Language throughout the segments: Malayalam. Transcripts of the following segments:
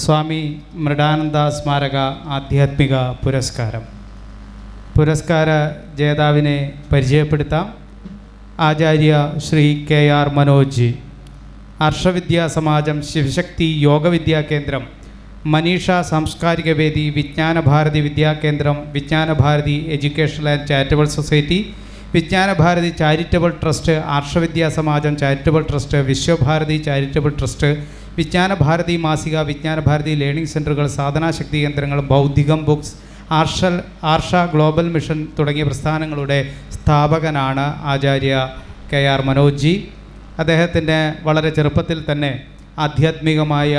സ്വാമി മൃഡാനന്ദ സ്മാരക ആധ്യാത്മിക പുരസ്കാരം. പുരസ്കാര ജേതാവിനെ പരിചയപ്പെടുത്താം. Acharya Shri K R Manoj. Harshavidya Samajam Shivashakti Yogavidya Kendram. Manisha Samskarika Vedi Vijnanabharati Vidyakendram Vijnanabharati educational and charitable society. Vijnanabharati charitable trust Arshavidya Samajam charitable trust Vishwabharati charitable trust Vijnanabharati Masika Vijnanabharati learning സെന്ററുകൾ സാധനാശക്തി കേന്ദ്രങ്ങൾ ബൗദ്ധികം ബുക്സ് ആർഷൽ ആർഷ ഗ്ലോബൽ മിഷൻ തുടങ്ങിയ പ്രസ്ഥാനങ്ങളുടെ സ്ഥാപകനാണ് ആചാര്യ കെ ആർ മനോജ് ജി. അദ്ദേഹത്തിന്റെ വളരെ ചെറുപ്പത്തിൽ തന്നെ ആധ്യാത്മികമായ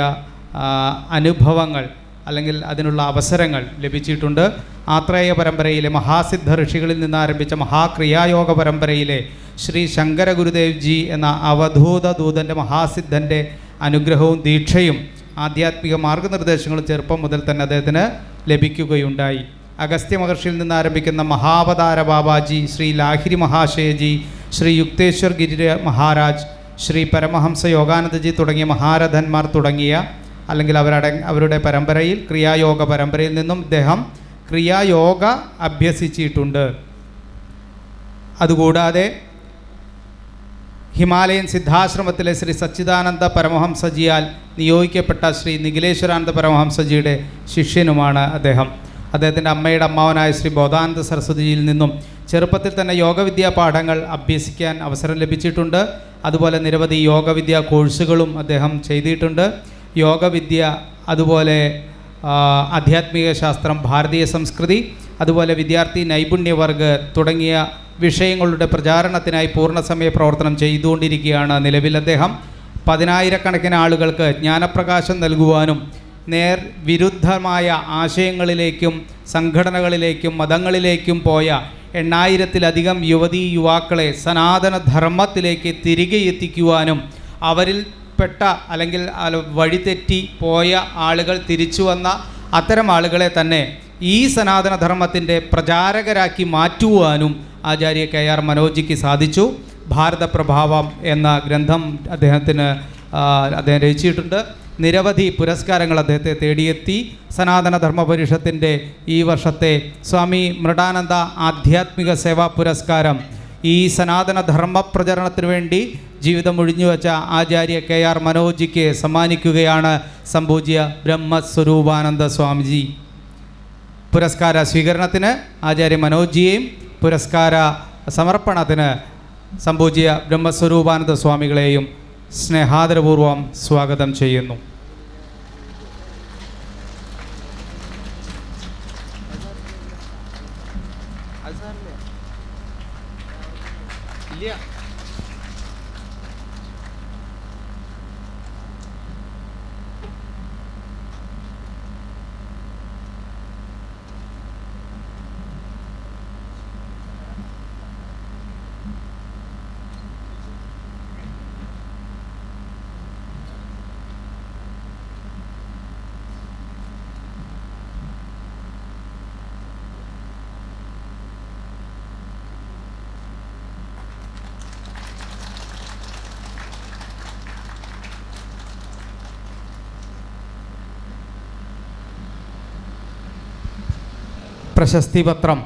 അനുഭവങ്ങൾ അല്ലെങ്കിൽ അതിനുള്ള അവസരങ്ങൾ ലഭിച്ചിട്ടുണ്ട്. ആത്രേയ പരമ്പരയിലെ മഹാസിദ്ധ ഋഷികളിൽ നിന്ന് ആരംഭിച്ച മഹാക്രിയായോഗ പരമ്പരയിലെ ശ്രീ ശങ്കര ഗുരുദേവ് ജി എന്ന അവധൂത ദൂതന്റെ മഹാസിദ്ധന്റെ അനുഗ്രഹവും ദീക്ഷയും ആധ്യാത്മിക മാർഗനിർദ്ദേശങ്ങളും ചെറുപ്പം മുതൽ തന്നെ അദ്ദേഹത്തിന് ലഭിക്കുകയുണ്ടായി. അഗസ്ത്യ മഹർഷിയിൽ നിന്ന് ആരംഭിക്കുന്ന മഹാവതാര ബാബാജി ശ്രീ ലാഹിരി മഹാശയജി ശ്രീ യുക്തേശ്വർ ഗിരി മഹാരാജ് ശ്രീ പരമഹംസ യോഗാനന്ദജി തുടങ്ങിയ മഹാരഥന്മാർ തുടങ്ങിയ അല്ലെങ്കിൽ അവരട അവരുടെ പരമ്പരയിൽ ക്രിയായോഗ പരമ്പരയിൽ നിന്നും ഇദ്ദേഹം ക്രിയായോഗ അഭ്യസിച്ചിട്ടുണ്ട്. അതുകൂടാതെ ഹിമാലയൻ സിദ്ധാശ്രമത്തിലെ ശ്രീ സച്ചിദാനന്ദ പരമഹംസജിയാൽ നിയോഗിക്കപ്പെട്ട ശ്രീ നിഖിലേശ്വരാനന്ദ പരമഹംസജിയുടെ ശിഷ്യനുമാണ് അദ്ദേഹം. അദ്ദേഹത്തിന്റെ അമ്മയുടെ അമ്മാവനായ ശ്രീ ബോധാനന്ദ സരസ്വതിയിൽ നിന്നും ചെറുപ്പത്തിൽ തന്നെ യോഗവിദ്യാ പാഠങ്ങൾ അഭ്യസിക്കാൻ അവസരം ലഭിച്ചിട്ടുണ്ട്. അതുപോലെ നിരവധി യോഗവിദ്യാ കോഴ്സുകളും അദ്ദേഹം ചെയ്തിട്ടുണ്ട്. യോഗവിദ്യ അതുപോലെ ആധ്യാത്മിക ശാസ്ത്രം ഭാരതീയ സംസ്കൃതി അതുപോലെ വിദ്യാർത്ഥി നൈപുണ്യവർഗ് തുടങ്ങിയ വിഷയങ്ങളുടെ പ്രചാരണത്തിനായി പൂർണസമയ പ്രവർത്തനം ചെയ്തുകൊണ്ടിരിക്കുകയാണ് നിലവിൽ അദ്ദേഹം. പതിനായിരക്കണക്കിന് ആളുകൾക്ക് ജ്ഞാനപ്രകാശം നൽകുവാനും നേർ വിരുദ്ധമായ ആശയങ്ങളിലേക്കും സംഘടനകളിലേക്കും മതങ്ങളിലേക്കും പോയ എണ്ണായിരത്തിലധികം യുവതീ യുവാക്കളെ സനാതന ധർമ്മത്തിലേക്ക് തിരികെ എത്തിക്കുവാനും അവരിൽ പെട്ട അല്ലെങ്കിൽ വഴിതെറ്റി പോയ ആളുകൾ തിരിച്ചു വന്ന അത്തരം ആളുകളെ തന്നെ ഈ സനാതനധർമ്മത്തിന്റെ പ്രചാരകരാക്കി മാറ്റുവാനും ആചാര്യ കെ ആർ മനോജിക്ക് സാധിച്ചു. ഭാരതപ്രഭാവം എന്ന ഗ്രന്ഥം അദ്ദേഹത്തിന് അദ്ദേഹം രചിച്ചിട്ടുണ്ട്. നിരവധി പുരസ്കാരങ്ങൾ അദ്ദേഹത്തെ തേടിയെത്തി. സനാതന ധർമ്മ പരിഷത്തിന്റെ ഈ വർഷത്തെ സ്വാമി മൃഡാനന്ദ ആധ്യാത്മിക സേവാ പുരസ്കാരം. ഈ സനാതന ധർമ്മ പ്രചരണത്തിന് വേണ്ടി ജീവിതം ഒഴിഞ്ഞുവെച്ച ആചാര്യ കെ ആർ മനോജിക്ക് സമ്മാനിക്കുകയാണ് സംപൂജ്യ ബ്രഹ്മസ്വരൂപാനന്ദ സ്വാമിജി. പുരസ്കാര സ്വീകരണത്തിന് ആചാര്യ മനോജിയെയും പുരസ്കാര സമർപ്പണത്തിന് സംപൂജ്യ ബ്രഹ്മസ്വരൂപാനന്ദ സ്വാമികളെയും സ്നേഹാദരപൂർവം സ്വാഗതം ചെയ്യുന്നു. പ്രശസ്തി പത്രം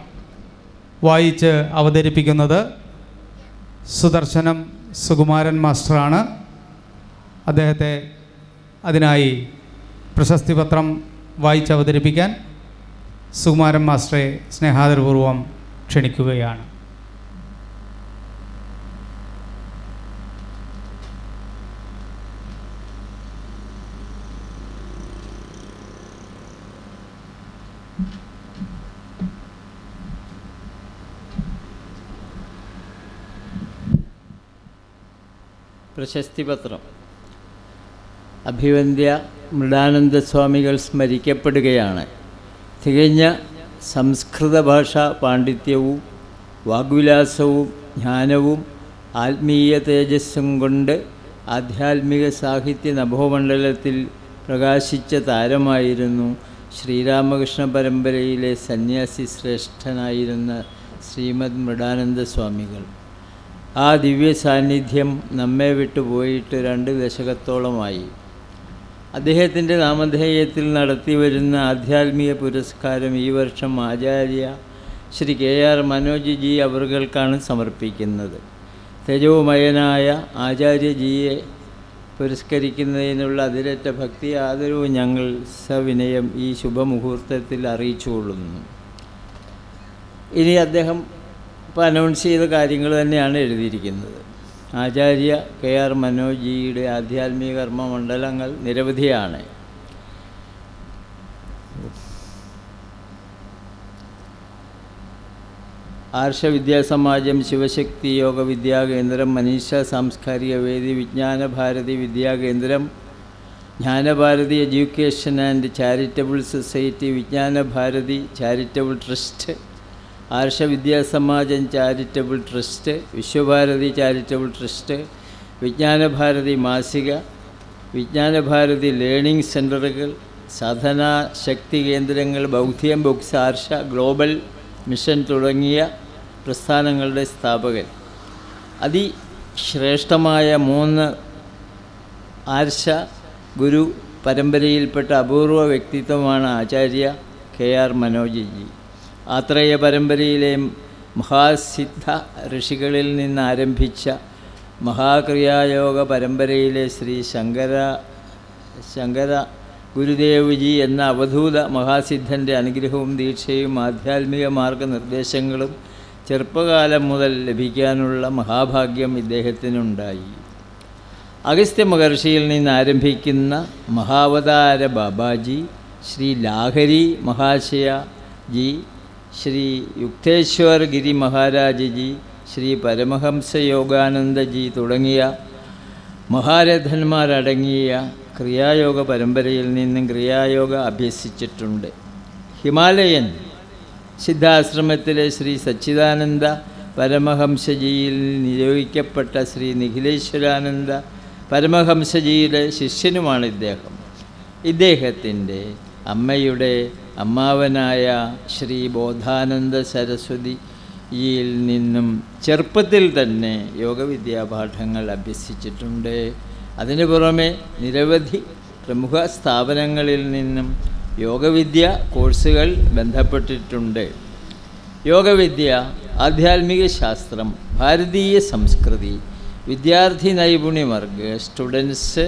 വായിച്ച് അവതരിപ്പിക്കുന്നത് സുദർശനം സുകുമാരൻ മാസ്റ്ററാണ്. അദ്ദേഹത്തെ അതിനായി പ്രശസ്തി പത്രം വായിച്ച് അവതരിപ്പിക്കാൻ സുകുമാരൻ മാസ്റ്ററെ സ്നേഹാദരപൂർവം ക്ഷണിക്കുകയാണ്. പ്രശസ്തിപത്രം. അഭിവന്ദ്യ മൃഡാനന്ദ സ്വാമികൾ സ്മരിക്കപ്പെടുകയാണ്. തികഞ്ഞ സംസ്കൃത ഭാഷാ പാണ്ഡിത്യവും വാഗ്വിലാസവും ജ്ഞാനവും ആത്മീയ തേജസ്സും കൊണ്ട് ആധ്യാത്മിക സാഹിത്യ നഭോമണ്ഡലത്തിൽ പ്രകാശിച്ച താരമായിരുന്നു ശ്രീരാമകൃഷ്ണ പരമ്പരയിലെ സന്യാസി ശ്രേഷ്ഠനായിരുന്ന ശ്രീമദ് മൃഡാനന്ദ സ്വാമികൾ ആ ദിവ്യ സാന്നിധ്യം നമ്മെ വിട്ടുപോയിട്ട് രണ്ട് ദശകത്തോളമായി. അദ്ദേഹത്തിന്റെ നാമധേയത്തിൽ നടത്തിവരുന്ന ആധ്യാത്മിക പുരസ്കാരം ഈ വർഷം ആചാര്യ ശ്രീ കെ ആർ മനോജ് ജി അവർകൾക്കാണ് സമർപ്പിക്കുന്നത്. തേജോമയനായ ആചാര്യജിയെ പുരസ്കരിക്കുന്നതിനുള്ള അതിരറ്റ ഭക്തി ആദരവും ഞങ്ങൾ സവിനയം ഈ ശുഭമുഹൂർത്തത്തിൽ അറിയിച്ചുകൊള്ളുന്നു. ഇനി അദ്ദേഹം ഇപ്പോൾ അനൗൺസ് ചെയ്ത കാര്യങ്ങൾ തന്നെയാണ് എഴുതിയിരിക്കുന്നത്. ആചാര്യ കെ ആർ മനോജിയുടെ ആധ്യാത്മിക കർമ്മ മണ്ഡലങ്ങൾ നിരവധിയാണ്. ആർഷ Vidyasamajam Sivasakthi yoga വിദ്യാകേന്ദ്രം Manisha Samskarika Vedi Vijnana Bharati Vidyakendram Jnanabharati education and charitable society Vijnanabharati charitable trust Arsha Vidyasamajam charitable trust Vishwabharati charitable trust Vijnanabharati Masika Vijnanabharati learning സെന്ററുകൾ സാധന ശക്തി കേന്ദ്രങ്ങൾ Bauddhyam books Arsha global mission തുടങ്ങിയ പ്രസ്ഥാനങ്ങളുടെ സ്ഥാപകൻ. അതിശ്രേഷ്ഠമായ മൂന്ന് ആർഷ ഗുരു പരമ്പരയിൽപ്പെട്ട അപൂർവ വ്യക്തിത്വമാണ് ആചാര്യ കെ ആർ മനോജ് ജി. ആത്രേയ പരമ്പരയിലെ മഹാസിദ്ധ ഋഷികളിൽ നിന്ന് ആരംഭിച്ച മഹാക്രിയായോഗ പരമ്പരയിലെ ശ്രീ ശങ്കര ശങ്കര ഗുരുദേവ്ജി എന്ന അവധൂത മഹാസിദ്ധന്റെ അനുഗ്രഹവും ദീക്ഷയും ആധ്യാത്മിക മാർഗനിർദ്ദേശങ്ങളും ചെറുപ്പകാലം മുതൽ ലഭിക്കാനുള്ള മഹാഭാഗ്യം ഇദ്ദേഹത്തിനുണ്ടായി. അഗസ്ത്യ മഹർഷിയിൽ നിന്ന് ആരംഭിക്കുന്ന മഹാവതാര ബാബാജി ശ്രീ ലാഹരി മഹാശയ ജി ശ്രീ യുക്തേശ്വർ ഗിരി മഹാരാജജി ശ്രീ പരമഹംസ യോഗാനന്ദജി തുടങ്ങിയ മഹാരഥന്മാരടങ്ങിയ ക്രിയായോഗ പരമ്പരയിൽ നിന്നും ക്രിയായോഗ അഭ്യസിച്ചിട്ടുണ്ട്. ഹിമാലയൻ സിദ്ധാശ്രമത്തിലെ ശ്രീ സച്ചിദാനന്ദ പരമഹംസജിയിൽ നിയോഗിക്കപ്പെട്ട ശ്രീ നിഖിലേശ്വരാനന്ദ പരമഹംസജിയുടെ ശിഷ്യനുമാണ് ഇദ്ദേഹം. ഇദ്ദേഹത്തിന്റെ അമ്മയുടെ അമ്മാവനായ ശ്രീ ബോധാനന്ദ സരസ്വതിയിൽ നിന്നും ചെറുപ്പത്തിൽ തന്നെ യോഗവിദ്യാപാഠങ്ങൾ അഭ്യസിച്ചിട്ടുണ്ട്. അതിനു പുറമെ നിരവധി പ്രമുഖ സ്ഥാപനങ്ങളിൽ നിന്നും യോഗവിദ്യ കോഴ്സുകൾ ബന്ധപ്പെട്ടിട്ടുണ്ട്. യോഗവിദ്യ ആധ്യാത്മിക ശാസ്ത്രം ഭാരതീയ സംസ്കൃതി വിദ്യാർത്ഥി നൈപുണ്യവർഗ് സ്റ്റുഡൻസ്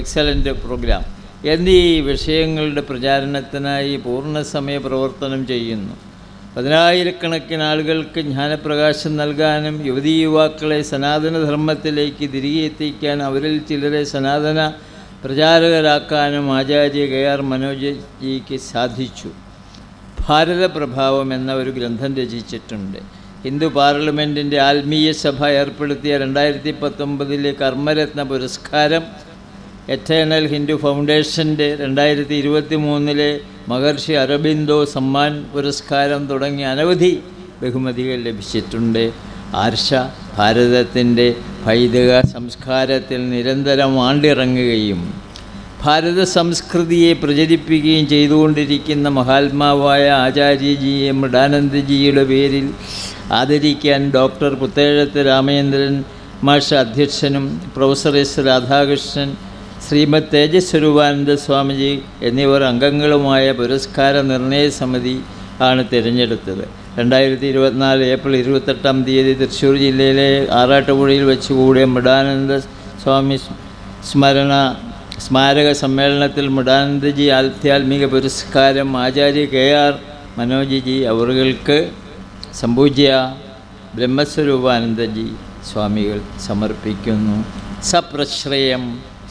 എക്സലന്റ് പ്രോഗ്രാം എന്നീ വിഷയങ്ങളുടെ പ്രചാരണത്തിനായി പൂർണസമയ പ്രവർത്തനം ചെയ്യുന്നു? പതിനായിരക്കണക്കിന് ആളുകൾക്ക് ജ്ഞാനപ്രകാശം നൽകാനും യുവതീ യുവാക്കളെ സനാതനധർമ്മത്തിലേക്ക് തിരികെ എത്തിക്കാൻ അവരിൽ ചിലരെ സനാതന പ്രചാരകരാക്കാനും ആചാര്യ കെ ആർ മനോജിക്ക് സാധിച്ചു. ഭാരതപ്രഭാവം എന്ന ഒരു ഗ്രന്ഥം രചിച്ചിട്ടുണ്ട്. ഹിന്ദു പാർലമെന്റിന്റെ ആത്മീയ സഭ ഏർപ്പെടുത്തിയ രണ്ടായിരത്തി പത്തൊമ്പതിലെ കർമ്മരത്ന പുരസ്കാരം എറ്റേണൽ ഹിന്ദു ഫൗണ്ടേഷന്റെ രണ്ടായിരത്തി ഇരുപത്തി മൂന്നിലെ മഹർഷി അരബിന്ദോ സമ്മാൻ പുരസ്കാരം തുടങ്ങിയ അനവധി ബഹുമതികൾ ലഭിച്ചിട്ടുണ്ട്. ആർഷ ഭാരതത്തിന്റെ പൈതൃക സംസ്കാരത്തിൽ നിരന്തരം ആണ്ടിറങ്ങുകയും ഭാരത സംസ്കൃതിയെ പ്രചരിപ്പിക്കുകയും ചെയ്തുകൊണ്ടിരിക്കുന്ന മഹാത്മാവായ ആചാര്യജിയെ മൃഡാനന്ദജിയുടെ പേരിൽ ആദരിക്കാൻ ഡോക്ടർ പുത്തേഴത്ത് രാമചന്ദ്രൻ മാഷ അധ്യക്ഷനും പ്രൊഫസർ എസ് രാധാകൃഷ്ണൻ ശ്രീമദ് തേജസ്വരൂപാനന്ദ സ്വാമിജി എന്നിവർ അംഗങ്ങളുമായ പുരസ്കാര നിർണയ സമിതി ആണ് തിരഞ്ഞെടുത്തത്. രണ്ടായിരത്തി ഇരുപത്തിനാല് ഏപ്രിൽ ഇരുപത്തെട്ടാം തീയതി തൃശ്ശൂർ ജില്ലയിലെ ആറാട്ടുപുഴയിൽ വെച്ച് കൂടിയ മൃഡാനന്ദ സ്വാമി സ്മരണ സ്മാരക സമ്മേളനത്തിൽ മൃഡാനന്ദജി ആധ്യാത്മിക പുരസ്കാരം ആചാര്യ കെ ആർ മനോജിജി അവറുകൾക്ക് സംപൂജ്യ ബ്രഹ്മസ്വരൂപാനന്ദജി സ്വാമികൾ സമർപ്പിക്കുന്നു. സപ്രശ്രയം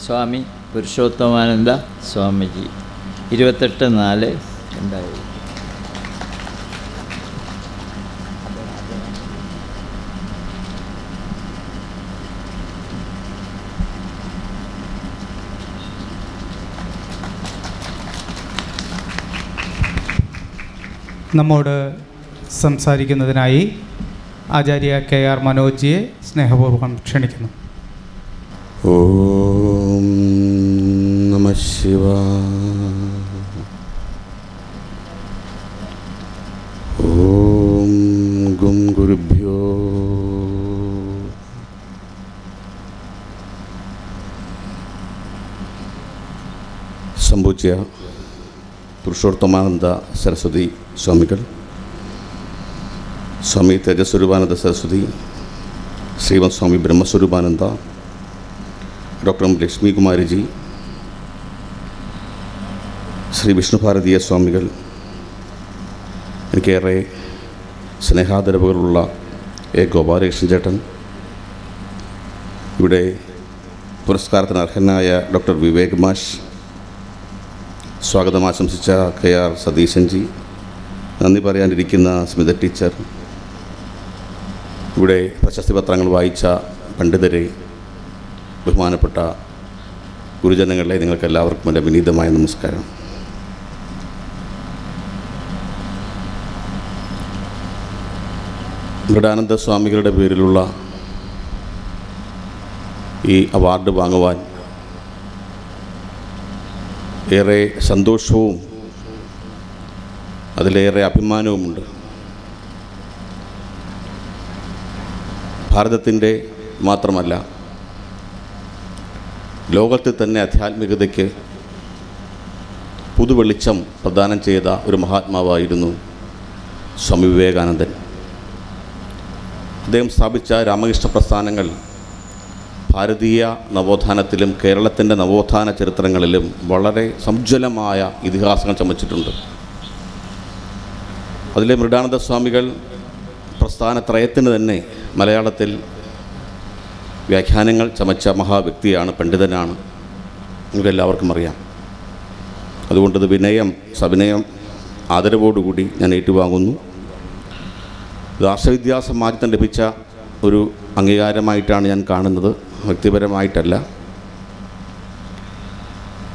സ്വാമി പുരുഷോത്തമാനന്ദ സ്വാമിജി. ഇരുപത്തെട്ട് നാല് രണ്ടായിരം. നമ്മോട് സംസാരിക്കുന്നതിനായി ആചാര്യ കെ ആർ മനോജിയെ സ്നേഹപൂർവം ക്ഷണിക്കുന്നു. ഓം നമ ശിവ. ഓം ഗും ഗുരുഭ്യോ. പൂജ്യ പുരുഷോത്തമാനന്ദ സരസ്വതി സ്വാമികൾ സ്വാമി തേജസ്വരൂപാനന്ദ സരസ്വതി ശ്രീമത് സ്വാമി ബ്രഹ്മസ്വരൂപാനന്ദ ഡോക്ടർ എം ലക്ഷ്മി കുമാരിജി ശ്രീ വിഷ്ണുഭാരതീയ സ്വാമികൾ എനിക്കേറെ സ്നേഹാദരവുകളുള്ള എ ഗോപാലകൃഷ്ണൻ ചേട്ടൻ ഇവിടെ പുരസ്കാരത്തിന് അർഹനായ ഡോക്ടർ വിവേക് മാഷ് സ്വാഗതം ആശംസിച്ച കെ ആർ സതീശൻജി നന്ദി പറയാനിരിക്കുന്ന സ്മിത ടീച്ചർ ഇവിടെ പ്രശസ്തി പത്രങ്ങൾ വായിച്ച പണ്ഡിതരെ ബഹുമാനപ്പെട്ട ഗുരുജനങ്ങളെ നിങ്ങൾക്ക് എല്ലാവർക്കും എന്റെ വിനീതമായ നമസ്കാരം. മൃഡാനന്ദ സ്വാമികളുടെ പേരിലുള്ള ഈ അവാർഡ് വാങ്ങുവാൻ ഏറെ സന്തോഷവും അതിലേറെ അഭിമാനവുമുണ്ട്. ഭാരതത്തിന്റെ മാത്രമല്ല ലോകത്തിൽ തന്നെ ആധ്യാത്മികതയ്ക്ക് പുതുവെളിച്ചം പ്രദാനം ചെയ്ത ഒരു മഹാത്മാവായിരുന്നു സ്വാമി വിവേകാനന്ദൻ. അദ്ദേഹം സ്ഥാപിച്ച രാമകൃഷ്ണ പ്രസ്ഥാനങ്ങൾ ഭാരതീയ നവോത്ഥാനത്തിലും കേരളത്തിന്റെ നവോത്ഥാന ചരിത്രങ്ങളിലും വളരെ സമുജ്വലമായ ഇതിഹാസങ്ങൾ ചമച്ചിട്ടുണ്ട്. അതിലെ മൃഡാനന്ദ സ്വാമികൾ പ്രസ്ഥാനത്രയത്തിന് തന്നെ മലയാളത്തിൽ വ്യാഖ്യാനങ്ങൾ ചമച്ച മഹാവ്യക്തിയാണ് പണ്ഡിതനാണ്. നിങ്ങൾക്കെല്ലാവർക്കും അറിയാം. അതുകൊണ്ടത് വിനയം സവിനയം ആദരവോടുകൂടി ഞാൻ ഏറ്റുവാങ്ങുന്നു. രാഷ്ട്രവിദ്യാ സമാജത്തിന് ലഭിച്ച ഒരു അംഗീകാരമായിട്ടാണ് ഞാൻ കാണുന്നത്. വ്യക്തിപരമായിട്ടല്ല.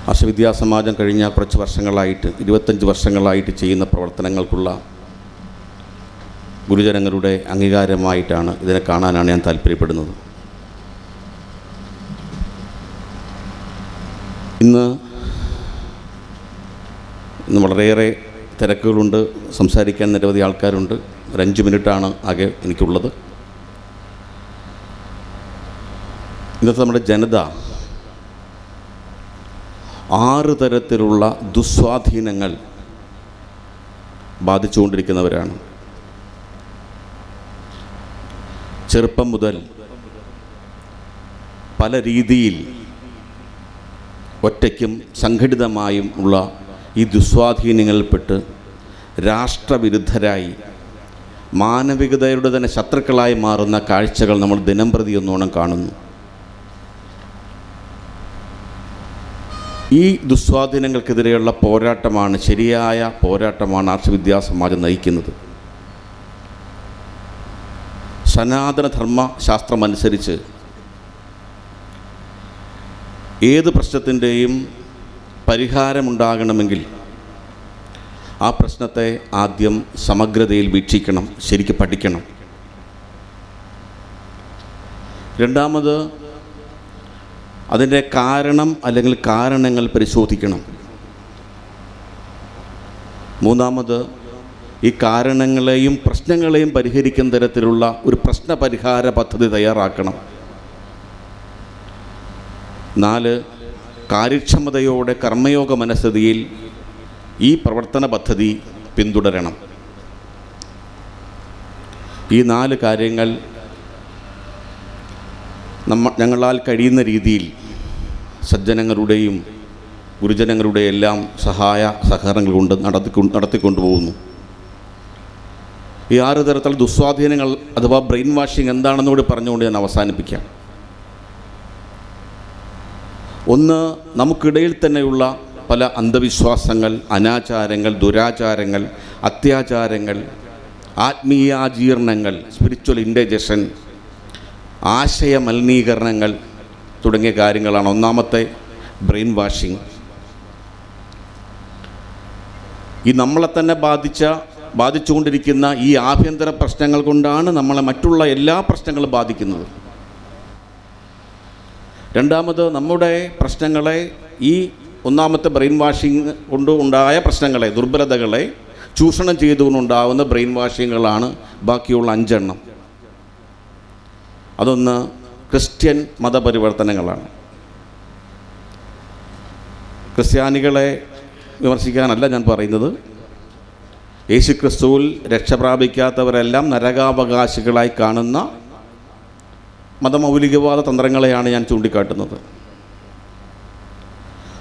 രാഷ്ട്രവിദ്യാ സമാജം കഴിഞ്ഞ കുറച്ച് വർഷങ്ങളായിട്ട് ഇരുപത്തഞ്ച് വർഷങ്ങളായിട്ട് ചെയ്യുന്ന പ്രവർത്തനങ്ങൾക്കുള്ള ഗുരുജനങ്ങളുടെ അംഗീകാരമായിട്ടാണ് ഇതിനെ കാണാനാണ് ഞാൻ താല്പര്യപ്പെടുന്നത്. ഇന്ന് ഇന്ന് വളരെയേറെ തിരക്കുകളുണ്ട്. സംസാരിക്കാൻ നിരവധി ആൾക്കാരുണ്ട്. ഒരു അഞ്ച് മിനിറ്റാണ് ആകെ എനിക്കുള്ളത്. ഇന്നത്തെ നമ്മുടെ ജനത ആറ് തരത്തിലുള്ള ദുസ്വാധീനങ്ങൾ ബാധിച്ചുകൊണ്ടിരിക്കുന്നവരാണ്. ചെറുപ്പം മുതൽ പല രീതിയിൽ ഒറ്റയ്ക്കും സംഘടിതമായും ഉള്ള ഈ ദുസ്വാധീനങ്ങളിൽപ്പെട്ട് രാഷ്ട്രവിരുദ്ധരായി മാനവികതയുടെ തന്നെ ശത്രുക്കളായി മാറുന്ന കാഴ്ചകൾ നമ്മൾ ദിനം പ്രതി ഒന്നോണം കാണുന്നു. ഈ ദുസ്വാധീനങ്ങൾക്കെതിരെയുള്ള പോരാട്ടമാണ് ശരിയായ പോരാട്ടമാണ് ആർഷവിദ്യാ സമാജം നയിക്കുന്നത്. സനാതനധർമ്മ ശാസ്ത്രമനുസരിച്ച് ഏത് പ്രശ്നത്തിന്റെയും പരിഹാരമുണ്ടാകണമെങ്കിൽ ആ പ്രശ്നത്തെ ആദ്യം സമഗ്രതയിൽ വീക്ഷിക്കണം ശരിക്ക് പഠിക്കണം. രണ്ടാമത് അതിന്റെ കാരണം അല്ലെങ്കിൽ കാരണങ്ങൾ പരിശോധിക്കണം. മൂന്നാമത് ഈ കാരണങ്ങളെയും പ്രശ്നങ്ങളെയും പരിഹരിക്കുന്ന തരത്തിലുള്ള ഒരു പ്രശ്ന പരിഹാര പദ്ധതി തയ്യാറാക്കണം. നാല് കാര്യക്ഷമതയോടെ കർമ്മയോഗ മനസ്ഥിതിയിൽ ഈ പ്രവർത്തന പദ്ധതി പിന്തുടരണം. ഈ നാല് കാര്യങ്ങൾ നമ്മ ഞങ്ങളാൽ കഴിയുന്ന രീതിയിൽ സജ്ജനങ്ങളുടെയും ഗുരുജനങ്ങളുടെ എല്ലാം സഹായ സഹകരണങ്ങൾ കൊണ്ട് നടത്തി നടത്തിക്കൊണ്ടുപോകുന്നു ഈ ആറ് തരത്തിലുള്ള ദുസ്വാധീനങ്ങൾ അഥവാ ബ്രെയിൻ വാഷിംഗ് എന്താണെന്നുകൂടി പറഞ്ഞുകൊണ്ട് ഞാൻ അവസാനിപ്പിക്കാം. ഒന്ന് നമുക്കിടയിൽ തന്നെയുള്ള പല അന്ധവിശ്വാസങ്ങൾ അനാചാരങ്ങൾ ദുരാചാരങ്ങൾ അത്യാചാരങ്ങൾ ആത്മീയാജീർണങ്ങൾ സ്പിരിച്വൽ ഇൻഡൈജഷൻ ആശയ മലിനീകരണങ്ങൾ തുടങ്ങിയ കാര്യങ്ങളാണ്. ഒന്നാമത്തെ ബ്രെയിൻ വാഷിംഗ് ഈ നമ്മളെ തന്നെ ബാധിച്ച ബാധിച്ചുകൊണ്ടിരിക്കുന്ന ഈ ആഭ്യന്തര പ്രശ്നങ്ങൾ കൊണ്ടാണ് നമ്മളെ മറ്റുള്ള എല്ലാ പ്രശ്നങ്ങളും ബാധിക്കുന്നത്. രണ്ടാമത് നമ്മുടെ പ്രശ്നങ്ങളെ ഈ ഒന്നാമത്തെ ബ്രെയിൻ വാഷിംഗ് കൊണ്ട് ഉണ്ടായ പ്രശ്നങ്ങളെ ദുർബലതകളെ ചൂഷണം ചെയ്തുകൊണ്ടുണ്ടാകുന്ന ബ്രെയിൻ വാഷിങ്ങുകളാണ് ബാക്കിയുള്ള അഞ്ചെണ്ണം. അതൊന്ന് ക്രിസ്ത്യൻ മതപരിവർത്തനങ്ങളാണ്. ക്രിസ്ത്യാനികളെ വിമർശിക്കാനല്ല ഞാൻ പറയുന്നത്. യേശുക്രിസ്തുവിൽ രക്ഷ പ്രാപിക്കാത്തവരെല്ലാം നരകാവകാശികളായി കാണുന്ന മതമൗലികവാദ തന്ത്രങ്ങളെയാണ് ഞാൻ ചൂണ്ടിക്കാട്ടുന്നത്.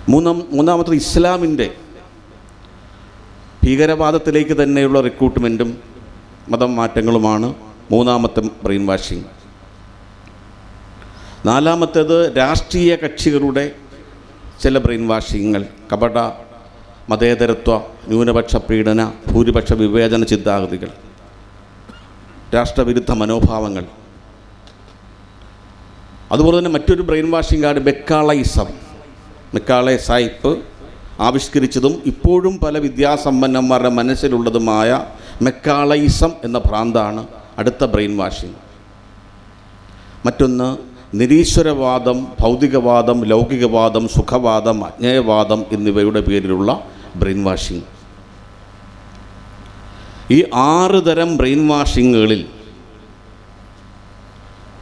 മൂന്നാം മൂന്നാമത്തത് ഇസ്ലാമിന്റെ ഭീകരവാദത്തിലേക്ക് തന്നെയുള്ള റിക്രൂട്ട്മെന്റും മതം മാറ്റങ്ങളുമാണ് മൂന്നാമത്തെ ബ്രെയിൻ വാഷിംഗ് നാലാമത്തേത് രാഷ്ട്രീയ കക്ഷികളുടെ ചില ബ്രെയിൻ വാഷിങ്ങുകൾ കപട മതേതരത്വ ന്യൂനപക്ഷ പീഡന ഭൂരിപക്ഷ വിവേചന ചിന്താഗതികൾ രാഷ്ട്രവിരുദ്ധ മനോഭാവങ്ങൾ. അതുപോലെ തന്നെ മറ്റൊരു ബ്രെയിൻ വാഷിംഗ് കാർഡ് ബെക്കാളൈസം മെക്കാളെ സായിപ്പ് ആവിഷ്കരിച്ചതും ഇപ്പോഴും പല വിദ്യാസമ്പന്നന്മാരുടെ മനസ്സിലുള്ളതുമായ മെക്കാളൈസം എന്ന ഭ്രാന്താണ് അടുത്ത ബ്രെയിൻ വാഷിംഗ് മറ്റൊന്ന് നിരീശ്വരവാദം ഭൗതികവാദം ലൗകികവാദം സുഖവാദം അജ്ഞേയവാദം എന്നിവയുടെ പേരിലുള്ള ബ്രെയിൻ വാഷിംഗ് ഈ ആറ് തരം ബ്രെയിൻ വാഷിങ്ങുകളിൽ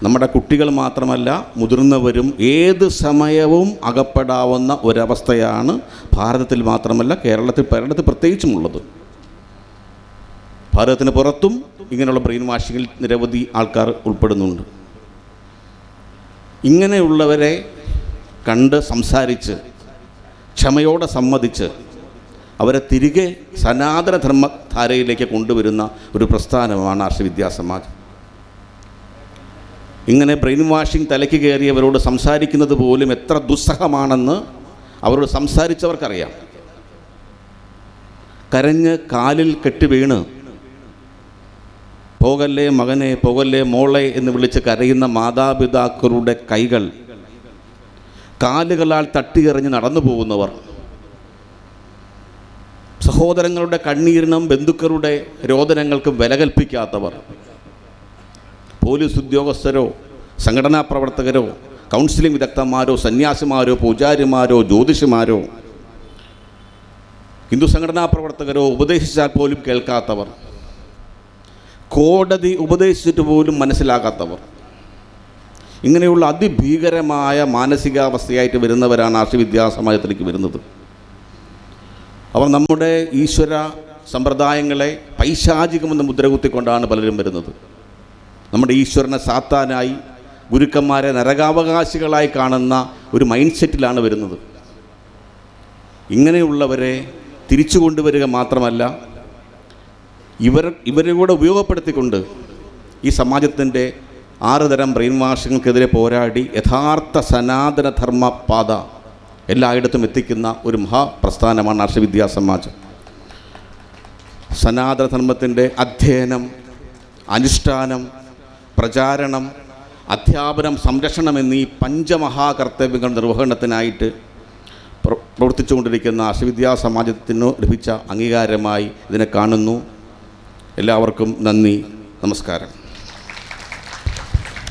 നമ്മുടെ കുട്ടികൾ മാത്രമല്ല മുതിർന്നവരും ഏത് സമയവും അകപ്പെടാവുന്ന ഒരവസ്ഥയാണ് ഭാരതത്തിൽ മാത്രമല്ല കേരളത്തിൽ കേരളത്തിൽ പ്രത്യേകിച്ചുമുള്ളത്. ഭാരതത്തിന് പുറത്തും ഇങ്ങനെയുള്ള ബ്രെയിൻ വാഷിങ്ങിൽ നിരവധി ആൾക്കാർ ഉൾപ്പെടുന്നുണ്ട്. ഇങ്ങനെയുള്ളവരെ കണ്ട് സംസാരിച്ച് ക്ഷമയോടെ സമ്മതിച്ച് അവരെ തിരികെ സനാതന ധർമ്മധാരയിലേക്ക് കൊണ്ടുവരുന്ന ഒരു പ്രസ്ഥാനമാണ് ആർഷവിദ്യാസമാജം ഇങ്ങനെ ബ്രെയിൻ വാഷിംഗ് തലയ്ക്ക് കയറിയവരോട് സംസാരിക്കുന്നത് പോലും എത്ര ദുസ്സഹമാണെന്ന് അവരോട് സംസാരിച്ചവർക്കറിയാം. കരഞ്ഞ് കാലിൽ കെട്ടി വീണ്. പോകല്ലേ മകനെ പോകല്ലേ മോളെ എന്ന് വിളിച്ച് കരയുന്ന മാതാപിതാക്കളുടെ കൈകൾ കാലുകളാൽ തട്ടിയെറിഞ്ഞ് നടന്നു പോകുന്നവർ. സഹോദരങ്ങളുടെ കണ്ണീരിനും ബന്ധുക്കളുടെ രോദനങ്ങൾക്കും വില കൽപ്പിക്കാത്തവർ. പോലീസ് ഉദ്യോഗസ്ഥരോ സംഘടനാ പ്രവർത്തകരോ കൗൺസിലിംഗ് വിദഗ്ധന്മാരോ സന്യാസിമാരോ പൂജാരിമാരോ ജ്യോതിഷിമാരോ ഹിന്ദു സംഘടനാ പ്രവർത്തകരോ ഉപദേശിച്ചാൽ പോലും കേൾക്കാത്തവർ കോടതി ഉപദേശിച്ചിട്ട് പോലും മനസ്സിലാകാത്തവർ ഇങ്ങനെയുള്ള അതിഭീകരമായ മാനസികാവസ്ഥയായിട്ട് വരുന്നവരാണ് ആർഷവിദ്യാസമാജത്തിലേക്ക് വരുന്നത്. അവർ നമ്മുടെ ഈശ്വര സമ്പ്രദായങ്ങളെ പൈശാചികമെന്ന് മുദ്രകുത്തിക്കൊണ്ടാണ് പലരും വരുന്നത്. നമ്മുടെ ഈശ്വരനെ സാത്താനായി ഗുരുക്കന്മാരെ നരകാവകാശികളായി കാണുന്ന ഒരു മൈൻഡ് സെറ്റിലാണ് വരുന്നത്. ഇങ്ങനെയുള്ളവരെ തിരിച്ചു കൊണ്ടുവരിക മാത്രമല്ല ഇവർ ഇവരെ കൂടെ ഉപയോഗപ്പെടുത്തിക്കൊണ്ട് ഈ സമാജത്തിന്റെ ആറ് തരം ബ്രെയിൻ വാഷിങ്ങൾക്കെതിരെ പോരാടി യഥാർത്ഥ സനാതന ധർമ്മ പാത എല്ലായിടത്തും എത്തിക്കുന്ന ഒരു മഹാപ്രസ്ഥാനമാണ് അർഷവിദ്യാ സമാജം. സനാതനധർമ്മത്തിന്റെ അധ്യയനം അനുഷ്ഠാനം പ്രചാരണം അധ്യാപനം സംരക്ഷണം എന്നീ പഞ്ചമഹാകർത്തവ്യങ്ങൾ നിർവഹണത്തിനായിട്ട് പ്ര- പ്രവർത്തിച്ചുകൊണ്ടിരിക്കുന്ന അശ്വവിദ്യാ സമാജത്തിനു ലഭിച്ച അംഗീകാരമായി ഇതിനെ കാണുന്നു. എല്ലാവർക്കും നന്ദി. നമസ്കാരം.